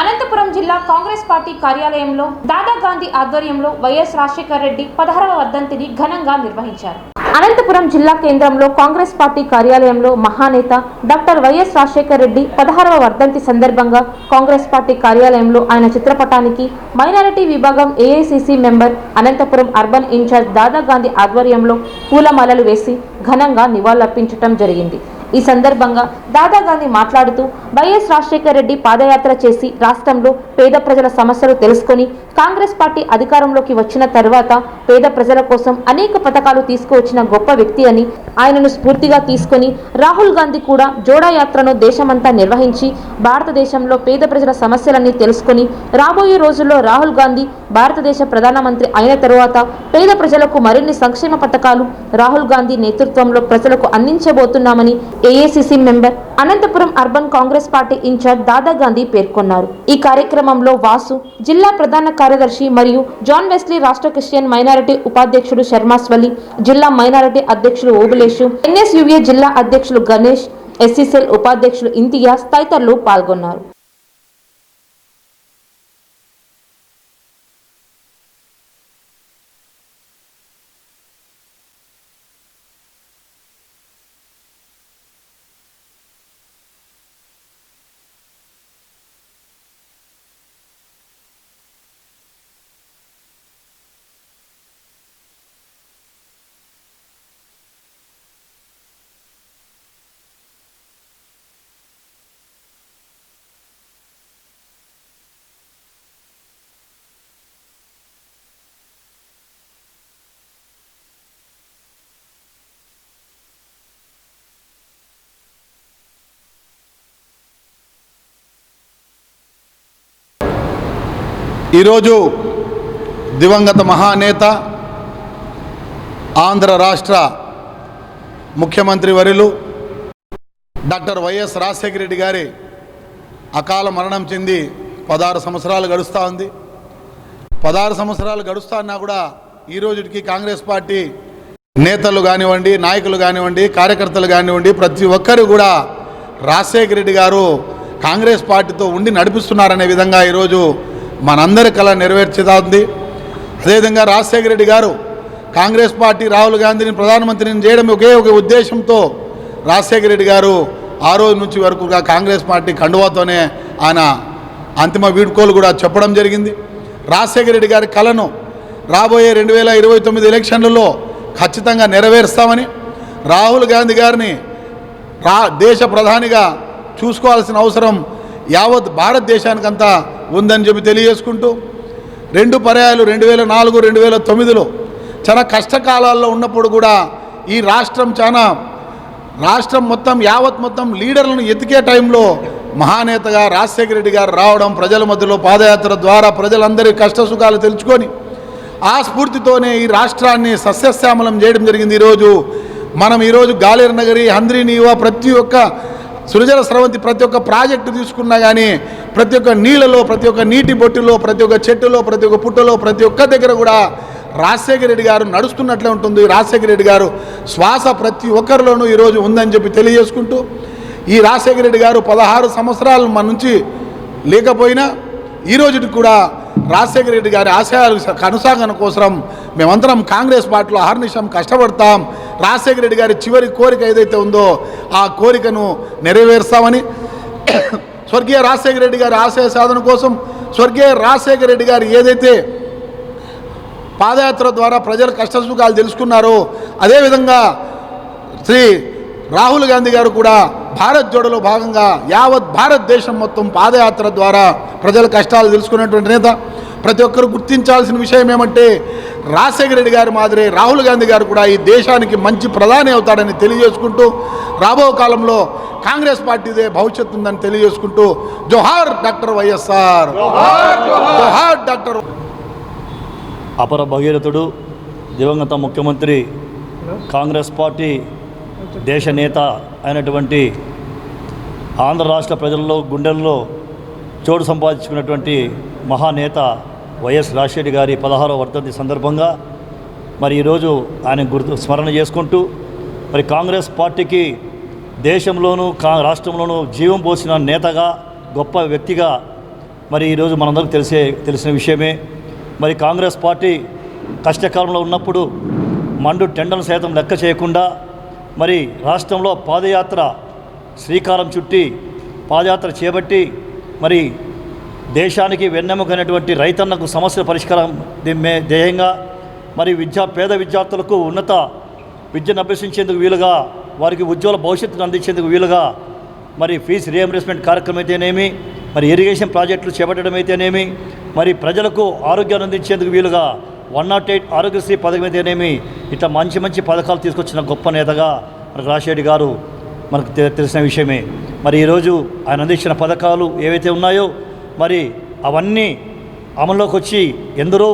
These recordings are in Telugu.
అనంతపురం జిల్లా కాంగ్రెస్ పార్టీ కార్యాలయంలో దాదా గాంధీ ఆధ్వర్యంలో వైఎస్ రాజశేఖర రెడ్డి పదహారవ వర్ధంతిని ఘనంగా నిర్వహించారు. అనంతపురం జిల్లా కేంద్రంలో కాంగ్రెస్ పార్టీ కార్యాలయంలో మహానేత డాక్టర్ వైఎస్ రాజశేఖర రెడ్డి పదహారవ వర్ధంతి సందర్భంగా కాంగ్రెస్ పార్టీ కార్యాలయంలో ఆయన చిత్రపటానికి మైనారిటీ విభాగం AICC member Anantapuram urban incharge Dada Gandhi ఆధ్వర్యంలో పూలమాలలు వేసి ఘనంగా నివాళులర్పించడం జరిగింది. ఈ సందర్భంగా దాదాగాంధీ మాట్లాడుతూ వైఎస్ రాజశేఖర రెడ్డి పాదయాత్ర చేసి రాష్ట్రంలో పేద ప్రజల సమస్యలు తెలుసుకొని కాంగ్రెస్ పార్టీ అధికారంలోకి వచ్చిన తర్వాత పేద ప్రజల కోసం అనేక పథకాలు తీసుకువచ్చిన గొప్ప వ్యక్తి అని ఆయనను స్ఫూర్తిగా తీసుకొని రాహుల్ గాంధీ కూడా జోడా యాత్రను దేశమంతా నిర్వహించి భారతదేశంలో పేద ప్రజల సమస్యలన్నీ తెలుసుకొని రాబోయే రోజుల్లో రాహుల్ గాంధీ భారతదేశ ప్రధానమంత్రి అయిన తరువాత పేద ప్రజలకు మరిన్ని సంక్షేమ పథకాలు రాహుల్ గాంధీ నేతృత్వంలో ప్రజలకు అందించబోతున్నామని AICC member Anantapuram urban Congress party incharge Dada Gandhi పేర్కొన్నారు. ఈ కార్యక్రమంలో వాసు జిల్లా ప్రధాన కార్యదర్శి మరియు జాన్ వెస్లీ రాష్ట్ర క్రిస్టియన్ మైనారిటీ ఉపాధ్యక్షుడు శర్మాస్వలి జిల్లా మైనారిటీ అధ్యక్షులు ఓబులేషు ఎన్ఎస్యుఏ జిల్లా అధ్యక్షులు గణేష్ ఎస్సీసెల్ ఉపాధ్యక్షులు ఇంతియాజ్ తదితరులు పాల్గొన్నారు. ఈరోజు దివంగత మహానేత ఆంధ్ర రాష్ట్ర ముఖ్యమంత్రి వరులు డాక్టర్ వైఎస్ రాజశేఖర రెడ్డి గారి అకాల మరణం చెంది పదహారు సంవత్సరాలు గడుస్తూ ఉంది. పదహారు సంవత్సరాలు గడుస్తా ఉన్నా కూడా ఈ రోజుకి కాంగ్రెస్ పార్టీ నేతలు కానివ్వండి నాయకులు కానివ్వండి కార్యకర్తలు కానివ్వండి ప్రతి ఒక్కరు కూడా రాజశేఖర రెడ్డి గారు కాంగ్రెస్ పార్టీతో ఉండి నడిపిస్తున్నారనే విధంగా ఈరోజు మనందరి కళ నెరవేర్చుతుంది అదేవిధంగా రాజశేఖర రెడ్డి గారు కాంగ్రెస్ పార్టీ రాహుల్ గాంధీని ప్రధానమంత్రిని చేయడం ఒకే ఒక ఉద్దేశంతో రాజశేఖర రెడ్డి గారు ఆ రోజు నుంచి వరకుగా కాంగ్రెస్ పార్టీ కండువాతోనే ఆయన అంతిమ వీడ్కోలు కూడా చెప్పడం జరిగింది. రాజశేఖర రెడ్డి గారి కళను రాబోయే రెండు వేల ఇరవై తొమ్మిది ఎలక్షన్లలో ఖచ్చితంగా నెరవేరుస్తామని రాహుల్ గాంధీ గారిని రా దేశ ప్రధానిగా చూసుకోవాల్సిన అవసరం యావత్ భారతదేశానికంతా ఉందని చెప్పి తెలియజేసుకుంటూ రెండు పర్యాయాలు రెండు వేల నాలుగు రెండు వేల తొమ్మిదిలో చాలా కష్టకాలాల్లో ఉన్నప్పుడు కూడా ఈ రాష్ట్రం చాలా రాష్ట్రం మొత్తం యావత్ మొత్తం లీడర్లను ఎతికే టైంలో మహానేతగా రాజశేఖర రెడ్డి గారు రావడం ప్రజల మధ్యలో పాదయాత్ర ద్వారా ప్రజలందరి కష్ట సుఖాలు తెలుసుకొని ఆ స్ఫూర్తితోనే ఈ రాష్ట్రాన్ని సస్యశ్యామలం చేయడం జరిగింది ఈరోజు. మనం ఈరోజు గాలేరు నగరి హంద్రి నీవా ప్రతి ఒక్క సృజన స్రవంతి ప్రతి ఒక్క ప్రాజెక్టు తీసుకున్నా కానీ ప్రతి ఒక్క నీళ్ళలో ప్రతి ఒక్క నీటి బొట్టులో ప్రతి ఒక్క చెట్టులో ప్రతి ఒక్క పుట్టలో ప్రతి ఒక్క దగ్గర కూడా రాజశేఖర రెడ్డి గారు నడుస్తున్నట్లే ఉంటుంది. రాజశేఖర రెడ్డి గారు శ్వాస ప్రతి ఒక్కరిలోనూ ఈరోజు ఉందని చెప్పి తెలియజేసుకుంటూ ఈ రాజశేఖర రెడ్డి గారు పదహారు సంవత్సరాలు మన నుంచి లేకపోయినా ఈ రోజుకి కూడా రాజశేఖర రెడ్డి గారి ఆశయాలు కొనసాగన కోసం మేమందరం కాంగ్రెస్ పార్టీలో అహర్నిశం కష్టపడతాం. రాజశేఖర రెడ్డి గారి చివరి కోరిక ఏదైతే ఉందో ఆ కోరికను నెరవేరుస్తామని స్వర్గీయ రాజశేఖర రెడ్డి గారి ఆశయ సాధన కోసం స్వర్గీయ రాజశేఖర రెడ్డి గారు ఏదైతే పాదయాత్ర ద్వారా ప్రజల కష్టసుఖాలు తెలుసుకున్నారో అదేవిధంగా శ్రీ రాహుల్ గాంధీ గారు కూడా భారత్ జోడలో భాగంగా యావత్ భారతదేశం మొత్తం పాదయాత్ర ద్వారా ప్రజల కష్టాలు తెలుసుకున్నటువంటి నేత. ప్రతి ఒక్కరు గుర్తించాల్సిన విషయం ఏమంటే రాజశేఖర రెడ్డి గారి మాదిరే రాహుల్ గాంధీ గారు కూడా ఈ దేశానికి మంచి ప్రధాని అవుతాడని తెలియజేసుకుంటూ రాబో కాలంలో కాంగ్రెస్ పార్టీదే భవిష్యత్తు ఉందని తెలియజేసుకుంటూ జోహార్ డాక్టర్ వైఎస్ఆర్. జోహార్ డాక్టర్. అపర భగీరథుడు దివంగత ముఖ్యమంత్రి కాంగ్రెస్ పార్టీ దేశ నేత అయినటువంటి ఆంధ్ర రాష్ట్ర ప్రజల్లో గుండెల్లో చోటు సంపాదించుకున్నటువంటి మహానేత వైఎస్ రాజశేఖర్ గారి పదహారవ వర్ధంతి సందర్భంగా మరి ఈరోజు ఆయన గుర్తు స్మరణ చేసుకుంటూ మరి కాంగ్రెస్ పార్టీకి దేశంలోనూ కా రాష్ట్రంలోనూ జీవం పోసిన నేతగా గొప్ప వ్యక్తిగా మరి ఈరోజు మనందరికీ తెలిసే తెలిసిన విషయమే. మరి కాంగ్రెస్ పార్టీ కష్టకాలంలో ఉన్నప్పుడు మండు టెండను సైతం లెక్క చేయకుండా మరి రాష్ట్రంలో పాదయాత్ర శ్రీకారం చుట్టి పాదయాత్ర చేపట్టి మరి దేశానికి వెన్నెముకైనటువంటి రైతన్నకు సమస్యల పరిష్కారం దిమ్మే ధ్యేయంగా మరి విద్యా పేద విద్యార్థులకు ఉన్నత విద్యను అభ్యసించేందుకు వీలుగా వారికి ఉజ్వల భవిష్యత్తును అందించేందుకు వీలుగా మరి ఫీజు రీఎంబర్స్మెంట్ కార్యక్రమం అయితేనేమి మరి ఇరిగేషన్ ప్రాజెక్టులు చేపట్టడం అయితేనేమి మరి ప్రజలకు ఆరోగ్యాన్ని అందించేందుకు వీలుగా వన్ నాట్ ఎయిట్ ఆరోగ్యశ్రీ పథకం అయితేనేమి ఇట్లా మంచి మంచి పథకాలు తీసుకొచ్చిన గొప్ప నేతగా మనకు రాజశేఖర్ గారు మనకు తె- తెలిసిన విషయమే. మరి ఈరోజు ఆయన అందించిన పథకాలు ఏవైతే ఉన్నాయో మరి అవన్నీ అమల్లోకి వచ్చి ఎందరో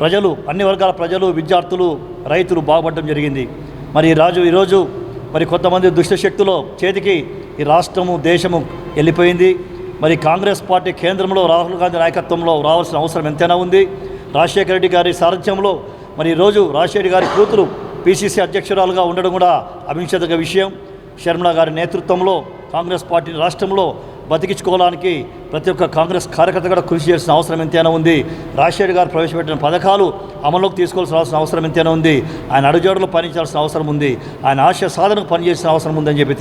ప్రజలు అన్ని వర్గాల ప్రజలు విద్యార్థులు రైతులు బాగుపడటం జరిగింది. మరి రాజు ఈరోజు మరి కొంతమంది దుష్ట శక్తుల చేతికి ఈ రాష్ట్రము దేశము వెళ్ళిపోయింది. మరి కాంగ్రెస్ పార్టీ కేంద్రంలో రాహుల్ గాంధీ నాయకత్వంలో రావాల్సిన అవసరం ఎంతైనా ఉంది. రాజశేఖర రెడ్డి గారి సారథ్యంలో మరి ఈరోజు రాజశేఖర గారి కూతురు పిసిసి అధ్యక్షురాలుగా ఉండడం కూడా అభించదగ్గ విషయం. శర్మల గారి నేతృత్వంలో కాంగ్రెస్ పార్టీ రాష్ట్రంలో బతికించుకోవడానికి ప్రతి ఒక్క కాంగ్రెస్ కార్యకర్త కూడా కృషి చేయాల్సిన అవసరం ఎంతైనా ఉంది. రాజశేఖర్ గారు ప్రవేశపెట్టిన పథకాలు అమల్లోకి తీసుకోవాల్సిన అవసరం ఎంతైనా ఉంది. ఆయన అడుగుజాడులో పనిచేయాల్సిన అవసరం ఉంది. ఆయన ఆశయ సాధనకు పనిచేసిన అవసరం ఉందని చెప్పి తెలియ